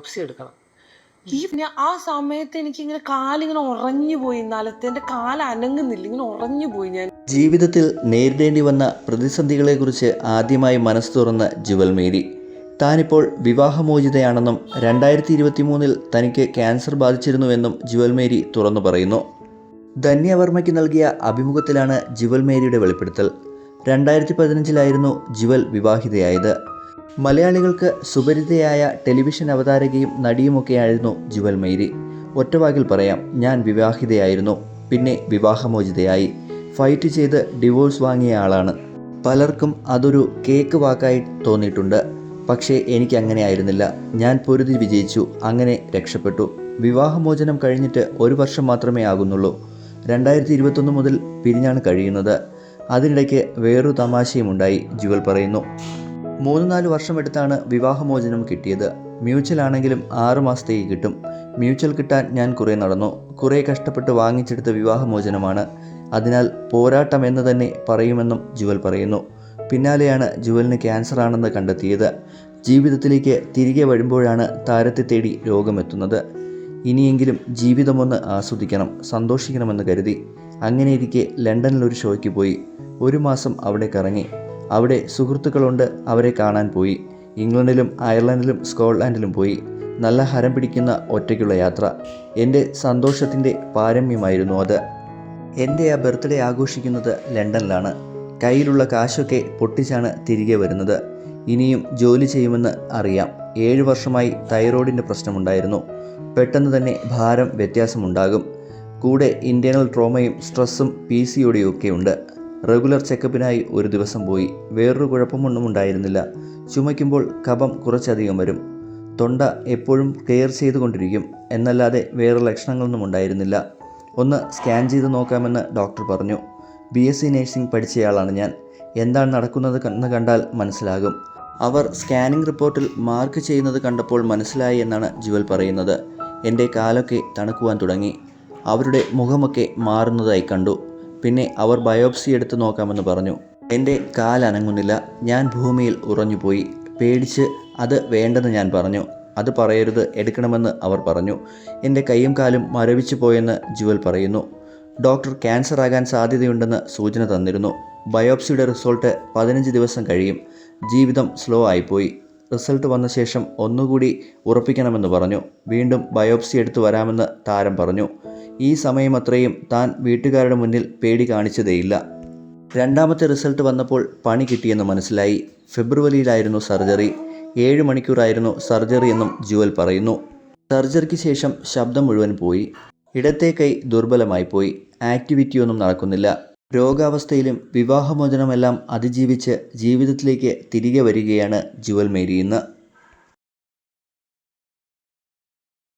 Biopsy എടുക്കണം. ഈ പിന്നെ ആ സമയത്ത് എനിക്കിങ്ങനെ കാലിങ്ങനെ ഉറഞ്ഞു പോയി നിലത്ത് എന്റെ കാൽ അനങ്ങുന്നില്ല ഇങ്ങനെ ഉറഞ്ഞു പോയി ഞാൻ. ജീവിതത്തിൽ നേരിടേണ്ടി വന്ന പ്രതിസന്ധികളെക്കുറിച്ച് ആദ്യമായി മനസ്സ് തുറന്ന ജുവൽ മേരി. താനിപ്പോൾ വിവാഹമോചിതയാണെന്നും രണ്ടായിരത്തി ഇരുപത്തി മൂന്നിൽ തനിക്ക് ക്യാൻസർ ബാധിച്ചിരുന്നുവെന്നും ജുവൽ മേരി തുറന്നു പറയുന്നു. ധന്യവർമ്മയ്ക്ക് നൽകിയ അഭിമുഖത്തിലാണ് ജുവൽ മേരിയുടെ വെളിപ്പെടുത്തൽ. രണ്ടായിരത്തി പതിനഞ്ചിലായിരുന്നു ജുവൽ വിവാഹിതയായത്. മലയാളികൾക്ക് സുപരിതയായ ടെലിവിഷൻ അവതാരകയും നടിയുമൊക്കെയായിരുന്നു ജുവൽ മൈരി ഒറ്റവാക്കിൽ പറയാം ഞാൻ വിവാഹിതയായിരുന്നു. പിന്നെ വിവാഹമോചിതയായി. ഫൈറ്റ് ചെയ്ത് ഡിവോഴ്സ് വാങ്ങിയ ആളാണ്. പലർക്കും അതൊരു കേക്ക് വാക്കായി തോന്നിയിട്ടുണ്ട്. പക്ഷേ എനിക്ക് അങ്ങനെ ആയിരുന്നില്ല. ഞാൻ പൊരുതി വിജയിച്ചു. അങ്ങനെ രക്ഷപ്പെട്ടു. വിവാഹമോചനം കഴിഞ്ഞിട്ട് ഒരു വർഷം മാത്രമേ ആകുന്നുള്ളൂ. രണ്ടായിരത്തി ഇരുപത്തൊന്ന് മുതൽ പിരിഞ്ഞാണ് കഴിയുന്നത്. അതിനിടയ്ക്ക് വേറൊരു തമാശയും ഉണ്ടായി ജുവൽ പറയുന്നു. മൂന്ന് നാല് വർഷമെടുത്താണ് വിവാഹമോചനം കിട്ടിയത്. മ്യൂച്വൽ ആണെങ്കിലും ആറ് മാസത്തേക്ക് കിട്ടും. മ്യൂച്വൽ കിട്ടാൻ ഞാൻ കുറേ നടന്നു. കുറേ കഷ്ടപ്പെട്ട് വാങ്ങിച്ചെടുത്ത വിവാഹമോചനമാണ്. അതിനാൽ പോരാട്ടം എന്ന് തന്നെ പറയുമെന്നും ജുവൽ പറയുന്നു. പിന്നാലെയാണ് ജുവലിന് ക്യാൻസർ ആണെന്ന് കണ്ടെത്തിയത്. ജീവിതത്തിലേക്ക് തിരികെ വരുമ്പോഴാണ് താരത്തെ തേടി രോഗമെത്തുന്നത് ഇനിയെങ്കിലും ജീവിതമൊന്ന് ആസ്വദിക്കണം സന്തോഷിക്കണമെന്ന് കരുതി. അങ്ങനെയിരിക്കെ ലണ്ടനിൽ ഒരു ഷോയ്ക്ക് പോയി. ഒരു മാസം അവിടെ കറങ്ങി. അവിടെ സുഹൃത്തുക്കളുണ്ട് അവരെ കാണാൻ പോയി. ഇംഗ്ലണ്ടിലും അയർലൻഡിലും സ്കോട്ട്ലാൻഡിലും പോയി. നല്ല ഹരം പിടിക്കുന്ന ഒറ്റയ്ക്കുള്ള യാത്ര. എന്റെ സന്തോഷത്തിന്റെ പാരമ്യമായിരുന്നു അത്. എന്റെ ആ ബർത്ത്ഡേ ആഘോഷിക്കുന്നത് ലണ്ടനിലാണ്. കയ്യിലുള്ള കാശൊക്കെ പൊട്ടിച്ചാണ് തിരികെ വരുന്നത്. ഇനിയും ജോലി ചെയ്യുമെന്ന് അറിയാം. ഏഴ് വർഷമായി തൈറോയിഡിന്റെ പ്രശ്നമുണ്ടായിരുന്നു. പെട്ടെന്ന് തന്നെ ഭാരം വ്യത്യാസമുണ്ടാകും. കൂടെ ഇന്റേർണൽ ട്രോമയും സ്ട്രെസ്സും പി സിയോടെയും ഒക്കെ ഉണ്ട് റെഗുലർ ചെക്കപ്പിനായി ഒരു ദിവസം പോയി. വേറൊരു കുഴപ്പമൊന്നും ഉണ്ടായിരുന്നില്ല. ചുമയ്ക്കുമ്പോൾ കഫം കുറച്ചധികം വരും. തൊണ്ട എപ്പോഴും കെയർ ചെയ്തുകൊണ്ടിരിക്കും. എന്നല്ലാതെ വേറെ ലക്ഷണങ്ങളൊന്നും ഉണ്ടായിരുന്നില്ല. ഒന്ന് സ്കാൻ ചെയ്ത് നോക്കാമെന്ന് ഡോക്ടർ പറഞ്ഞു. ബി എസ് സി നേഴ്സിംഗ് പഠിച്ചയാളാണ് ഞാൻ. എന്താണ് നടക്കുന്നത് എന്ന് കണ്ടാൽ മനസ്സിലാകും. അവർ സ്കാനിംഗ് റിപ്പോർട്ടിൽ മാർക്ക് ചെയ്യുന്നത് കണ്ടപ്പോൾ മനസ്സിലായി എന്നാണ് ജുവൽ പറയുന്നത്. എന്റെ കാലൊക്കെ തണുക്കുവാൻ തുടങ്ങി. അവരുടെ മുഖമൊക്കെ മാറുന്നതായി കണ്ടു. പിന്നെ അവർ ബയോപ്സി എടുത്ത് നോക്കാമെന്ന് പറഞ്ഞു. എന്റെ കാലനങ്ങുന്നില്ല ഞാൻ ഭൂമിയിൽ ഉറഞ്ഞുപോയി. പേടിച്ച് അത് വേണ്ടെന്ന് ഞാൻ പറഞ്ഞു. അത് പറയരുത് എടുക്കണമെന്ന് അവർ പറഞ്ഞു. എന്റെ കൈയും കാലും മരവിച്ചു പോയെന്ന് ജുവൽ പറയുന്നു. ഡോക്ടർ ക്യാൻസർ ആകാൻ സാധ്യതയുണ്ടെന്ന് സൂചന തന്നിരുന്നു. ബയോപ്സിയുടെ റിസൾട്ട് പതിനഞ്ച് ദിവസം കഴിയും. ജീവിതം സ്ലോ ആയിപ്പോയി. റിസൾട്ട് വന്ന ശേഷം ഒന്നുകൂടി ഉറപ്പിക്കണമെന്ന് പറഞ്ഞു. വീണ്ടും ബയോപ്സി എടുത്തു വരാമെന്ന് താരം പറഞ്ഞു. ഈ സമയമത്രയും താൻ വീട്ടുകാരുടെ മുന്നിൽ പേടി കാണിച്ചതേയില്ല. രണ്ടാമത്തെ റിസൾട്ട് വന്നപ്പോൾ പണി കിട്ടിയെന്ന് മനസ്സിലായി. ഫെബ്രുവരിയിലായിരുന്നു സർജറി. ഏഴ് മണിക്കൂറായിരുന്നു സർജറി എന്നും ജുവൽ പറയുന്നു. സർജറിക്ക് ശേഷം ശബ്ദം മുഴുവൻ പോയി. ഇടത്തെ കൈ ദുർബലമായി പോയി. ആക്ടിവിറ്റിയൊന്നും നടക്കുന്നില്ല. രോഗാവസ്ഥയിലും വിവാഹമോചനമെല്ലാം അതിജീവിച്ച് ജീവിതത്തിലേക്ക് തിരികെ വരികയാണ് ജുവൽ മേരി ഇന്ന്.